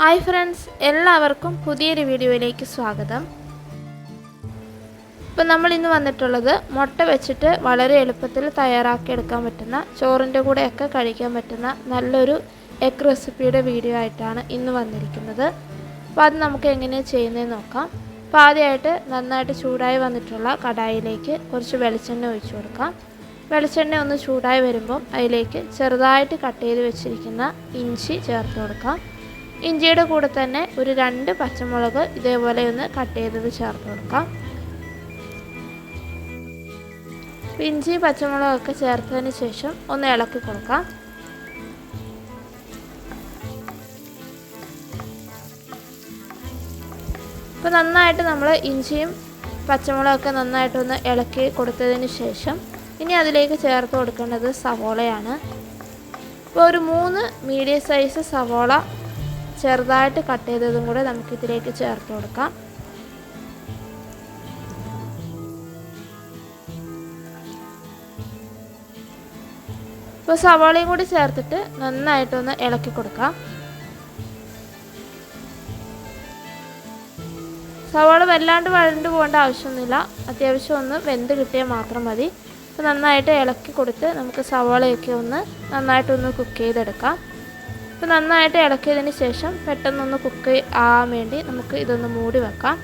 Hi friends എല്ലാവർക്കും പുതിയൊരു വീഡിയോയിലേക്ക് സ്വാഗതം. ഇപ്പം നമ്മൾ ഇന്ന് വന്നിട്ടുള്ളത് മുട്ട വെച്ചിട്ട് വളരെ എളുപ്പത്തിൽ തയ്യാറാക്കി എടുക്കാൻ പറ്റുന്ന ചോറിന്റെ കൂടെയൊക്കെ കഴിക്കാൻ പറ്റുന്ന നല്ലൊരു എഗ് റെസിപ്പിയുടെ വീഡിയോ ആയിട്ടാണ് ഇന്ന് വന്നിരിക്കുന്നത്. അപ്പോൾ അത് നമുക്ക് എങ്ങനെയാണ് ചെയ്യുന്നതെന്ന് നോക്കാം. അപ്പോൾ ആദ്യമായിട്ട് നന്നായിട്ട് ചൂടായി വന്നിട്ടുള്ള കടായിലേക്ക് കുറച്ച് വെളിച്ചെണ്ണ ഒഴിച്ചു കൊടുക്കാം. വെളിച്ചെണ്ണ ഒന്ന് ചൂടായി വരുമ്പം അതിലേക്ക് ചെറുതായിട്ട് കട്ട് ചെയ്ത് വെച്ചിരിക്കുന്ന ഇഞ്ചി ചേർത്ത് കൊടുക്കാം. ഇഞ്ചിയുടെ കൂടെ തന്നെ ഒരു രണ്ട് പച്ചമുളക് ഇതേപോലെ ഒന്ന് കട്ട് ചെയ്തത് ചേർത്ത് കൊടുക്കാം. ഇഞ്ചി പച്ചമുളകൊക്കെ ചേർത്തതിന് ശേഷം ഒന്ന് ഇളക്കി കൊടുക്കാം. അപ്പോൾ നന്നായിട്ട് നമ്മൾ ഇഞ്ചിയും പച്ചമുളകൊക്കെ നന്നായിട്ടൊന്ന് ഇളക്കി കൊടുത്തതിന് ശേഷം ഇനി അതിലേക്ക് ചേർത്ത് കൊടുക്കേണ്ടത് സവോളയാണ്. ഇപ്പോൾ ഒരു മൂന്ന് മീഡിയം സൈസ് സവോള ചെറുതായിട്ട് കട്ട് ചെയ്തതും കൂടെ നമുക്കിതിലേക്ക് ചേർത്ത് കൊടുക്കാം. ഇപ്പോൾ സവാളയും കൂടി ചേർത്തിട്ട് നന്നായിട്ടൊന്ന് ഇളക്കി കൊടുക്കാം. സവാള വല്ലാണ്ട് വഴണ്ട് പോകേണ്ട ആവശ്യമൊന്നുമില്ല. അത്യാവശ്യം ഒന്ന് വെന്ത് കിട്ടിയാൽ മാത്രം മതി. അപ്പോൾ നന്നായിട്ട് ഇളക്കി കൊടുത്ത് നമുക്ക് സവാളയൊക്കെ ഒന്ന് നന്നായിട്ടൊന്ന് കുക്ക് ചെയ്തെടുക്കാം. അപ്പോൾ നന്നായിട്ട് ഇളക്കിയതിന് ശേഷം പെട്ടെന്നൊന്ന് കുക്ക് ആവാൻ വേണ്ടി നമുക്ക് ഇതൊന്ന് മൂടി വെക്കാം.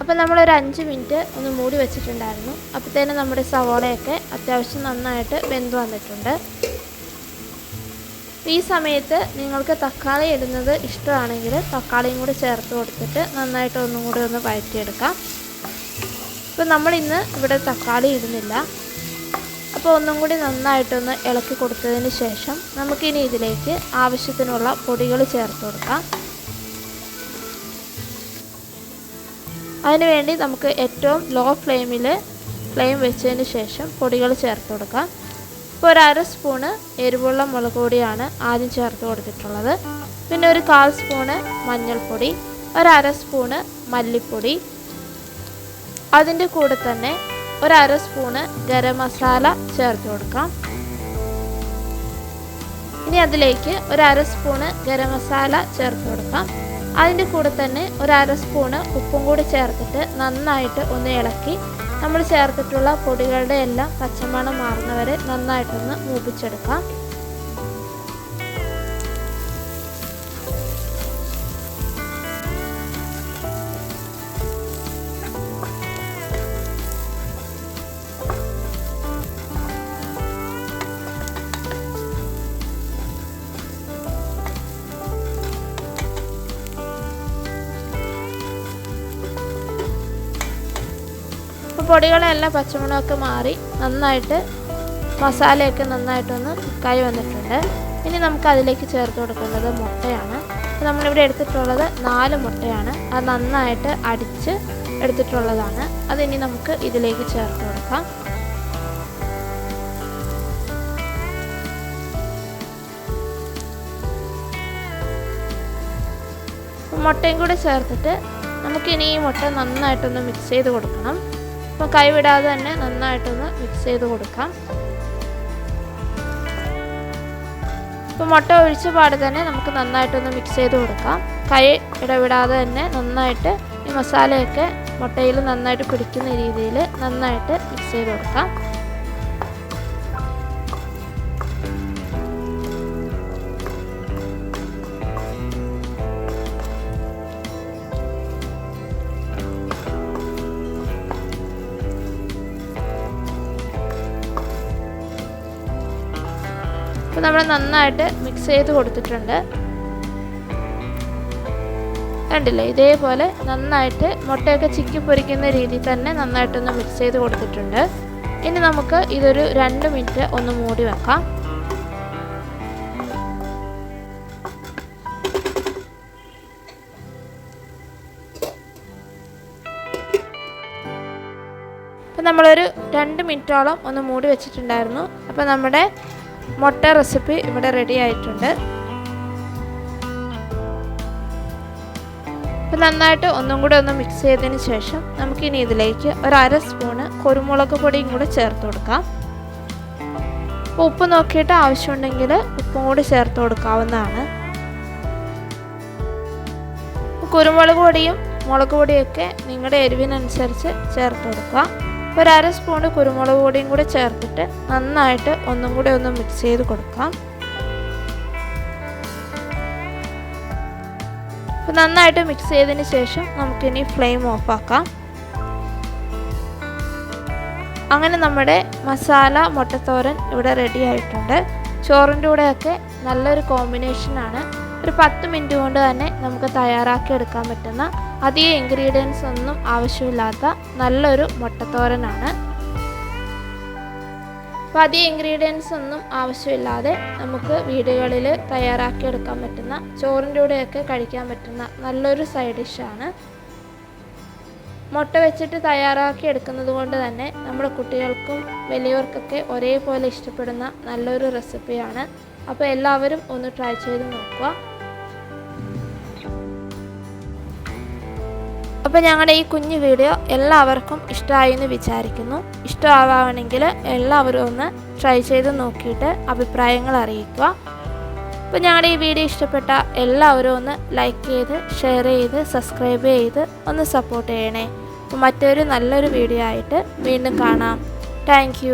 അപ്പോൾ നമ്മളൊരു അഞ്ച് മിനിറ്റ് ഒന്ന് മൂടി വെച്ചിട്ടുണ്ടായിരുന്നു. അപ്പോഴത്തേനും നമ്മുടെ സവോളയൊക്കെ അത്യാവശ്യം നന്നായിട്ട് വെന്ത് വന്നിട്ടുണ്ട്. ഈ സമയത്ത് നിങ്ങൾക്ക് തക്കാളി ഇടുന്നത് ഇഷ്ടമാണെങ്കിൽ തക്കാളിയും കൂടി ചേർത്ത് കൊടുത്തിട്ട് നന്നായിട്ട് ഒന്നും കൂടി ഒന്ന് വഴറ്റിയെടുക്കാം. ഇപ്പോൾ നമ്മളിന്ന് ഇവിടെ തക്കാളി ഇടുന്നില്ല. അപ്പോൾ ഒന്നും കൂടി നന്നായിട്ടൊന്ന് ഇളക്കി കൊടുത്തതിന് ശേഷം നമുക്കിനി ഇതിലേക്ക് ആവശ്യത്തിനുള്ള പൊടികൾ ചേർത്ത് കൊടുക്കാം. അതിനുവേണ്ടി നമുക്ക് ഏറ്റവും ലോ ഫ്ലെയിമിൽ ഫ്ലെയിം വെച്ചതിന് ശേഷം പൊടികൾ ചേർത്ത് കൊടുക്കാം. ഇപ്പോൾ ഒരു അര സ്പൂണ് എരിവുള്ള മുളക് പൊടിയാണ് ആദ്യം ചേർത്ത് കൊടുത്തിട്ടുള്ളത്. പിന്നെ ഒരു കാൽ സ്പൂണ് മഞ്ഞൾപ്പൊടി ഒരു അര സ്പൂണ് മല്ലിപ്പൊടി. അതിന്റെ കൂടെ തന്നെ ഒരു അര സ്പൂണ് ഗരം മസാല ചേർത്ത് കൊടുക്കാം. ഇനി അതിലേക്ക് ഒരു അര സ്പൂണ് ഗരം മസാല ചേർത്ത് കൊടുക്കാം. അതിന്റെ കൂടെ തന്നെ ഒരു അര സ്പൂണ് ഉപ്പും കൂടി ചേർത്തിട്ട് നന്നായിട്ട് ഒന്ന് ഇളക്കി നമ്മൾ ചേർത്തിട്ടുള്ള പൊടികളുടെ എല്ലാം പച്ചമണം മാറുന്നവരെ നന്നായിട്ടൊന്ന് മൂപ്പിച്ചെടുക്കാം. പൊടികളെല്ലാം പച്ചമുളകൊക്കെ മാറി നന്നായിട്ട് മസാലയൊക്കെ നന്നായിട്ടൊന്ന് കുക്കായി വന്നിട്ടുണ്ട്. ഇനി നമുക്ക് അതിലേക്ക് ചേർത്ത് കൊടുക്കേണ്ടത് മുട്ടയാണ്. നമ്മളിവിടെ എടുത്തിട്ടുള്ളത് നാല് മുട്ടയാണ്. അത് നന്നായിട്ട് അടിച്ച് എടുത്തിട്ടുള്ളതാണ്. അതിനി നമുക്ക് ഇതിലേക്ക് ചേർത്ത് കൊടുക്കാം. മുട്ടയും കൂടി ചേർത്തിട്ട് നമുക്കിനി ഈ മുട്ട നന്നായിട്ടൊന്ന് മിക്സ് ചെയ്ത് കൊടുക്കണം. അപ്പോൾ കൈവിടാതെ തന്നെ നന്നായിട്ടൊന്ന് മിക്സ് ചെയ്ത് കൊടുക്കാം. ഇപ്പോൾ മുട്ട ഒഴിച്ച പാടെ തന്നെ നമുക്ക് നന്നായിട്ടൊന്ന് മിക്സ് ചെയ്ത് കൊടുക്കാം. കൈ ഇടവിടാതെ തന്നെ നന്നായിട്ട് ഈ മസാലയൊക്കെ മുട്ടയിൽ നന്നായിട്ട് പിടിക്കുന്ന രീതിയിൽ നന്നായിട്ട് മിക്സ് ചെയ്ത് കൊടുക്കാം. അപ്പോൾ നമ്മൾ നന്നായിട്ട് മിക്സ് ചെയ്ത് കൊടുത്തിട്ടുണ്ട്. കണ്ടില്ലേ? ഇതേപോലെ നന്നായിട്ട് മുട്ടയൊക്കെ ചിക്കി പൊരിക്കുന്ന രീതിയിൽ തന്നെ നന്നായിട്ടൊന്ന് മിക്സ് ചെയ്ത് കൊടുത്തിട്ടുണ്ട്. ഇനി നമുക്ക് ഇതൊരു രണ്ട് മിനിറ്റ് ഒന്ന് മൂടി വെക്കാം. അപ്പം നമ്മളൊരു രണ്ട് മിനിറ്റോളം ഒന്ന് മൂടി വെച്ചിട്ടുണ്ടായിരുന്നു. അപ്പോൾ നമ്മുടെ മുട്ട റെസിപ്പി ഇവിടെ റെഡി ആയിട്ടുണ്ട്. അപ്പോൾ നന്നായിട്ട് ഒന്നും കൂടെ ഒന്ന് മിക്സ് ചെയ്തതിന് ശേഷം നമുക്കിനി ഇതിലേക്ക് ഒരു അര സ്പൂണ് കുരുമുളക് പൊടിയും കൂടെ ചേർത്ത് കൊടുക്കാം. അപ്പോൾ ഉപ്പ് നോക്കിയിട്ട് ആവശ്യമുണ്ടെങ്കിൽ ഉപ്പും കൂടി ചേർത്ത് കൊടുക്കാവുന്നതാണ്. കുരുമുളക് പൊടിയും മുളക് പൊടിയൊക്കെ നിങ്ങളുടെ എരിവിനനുസരിച്ച് ചേർത്ത് കൊടുക്കുക ഒരു അര സ്പൂണ് കുരുമുളക് പൊടിയും കൂടി ചേർത്തിട്ട് നന്നായിട്ട് ഒന്നും കൂടി ഒന്ന് മിക്സ് ചെയ്ത് കൊടുക്കാം. അപ്പോൾ നന്നായിട്ട് മിക്സ് ചെയ്തതിന് ശേഷം നമുക്കിനി ഫ്ലെയിം ഓഫാക്കാം അങ്ങനെ നമ്മുടെ മസാല മുട്ടത്തോരൻ ഇവിടെ റെഡി ആയിട്ടുണ്ട്. ചോറിന്റെ കൂടെയൊക്കെ നല്ലൊരു കോമ്പിനേഷനാണ് ഒരു പത്ത് മിനിറ്റ് കൊണ്ട് തന്നെ നമുക്ക് തയ്യാറാക്കി എടുക്കാൻ പറ്റുന്ന അധികം ഇൻഗ്രീഡിയൻസ് ഒന്നും ആവശ്യമില്ലാത്ത നല്ലൊരു മുട്ടത്തോരനാണ്. അപ്പോൾ അധികം ഇൻഗ്രീഡിയൻസ് ഒന്നും ആവശ്യമില്ലാതെ നമുക്ക് വീടുകളിൽ തയ്യാറാക്കി എടുക്കാൻ പറ്റുന്ന ചോറിന്റെ കൂടെയൊക്കെ കഴിക്കാൻ പറ്റുന്ന നല്ലൊരു സൈഡ് ഡിഷാണ് മുട്ട വെച്ചിട്ട് തയ്യാറാക്കി എടുക്കുന്നത് കൊണ്ട് തന്നെ നമ്മുടെ കുട്ടികൾക്കും വലിയവർക്കൊക്കെ ഒരേപോലെ ഇഷ്ടപ്പെടുന്ന നല്ലൊരു റെസിപ്പിയാണ് അപ്പോൾ എല്ലാവരും ഒന്ന് ട്രൈ ചെയ്ത് നോക്കുക. അപ്പോൾ ഞങ്ങളുടെ ഈ കുഞ്ഞു വീഡിയോ എല്ലാവർക്കും ഇഷ്ടമായി എന്ന് വിചാരിക്കുന്നു. ഇഷ്ടമാവുകയാണെങ്കിൽ എല്ലാവരും ഒന്ന് ട്രൈ ചെയ്ത് നോക്കിയിട്ട് അഭിപ്രായങ്ങൾ അറിയിക്കുക. അപ്പോൾ ഞങ്ങളുടെ ഈ വീഡിയോ ഇഷ്ടപ്പെട്ട എല്ലാവരും ഒന്ന് ലൈക്ക് ചെയ്ത് ഷെയർ ചെയ്ത് സബ്സ്ക്രൈബ് ചെയ്ത് ഒന്ന് സപ്പോർട്ട് ചെയ്യണേ. മറ്റൊരു നല്ലൊരു വീഡിയോ ആയിട്ട് വീണ്ടും കാണാം. താങ്ക്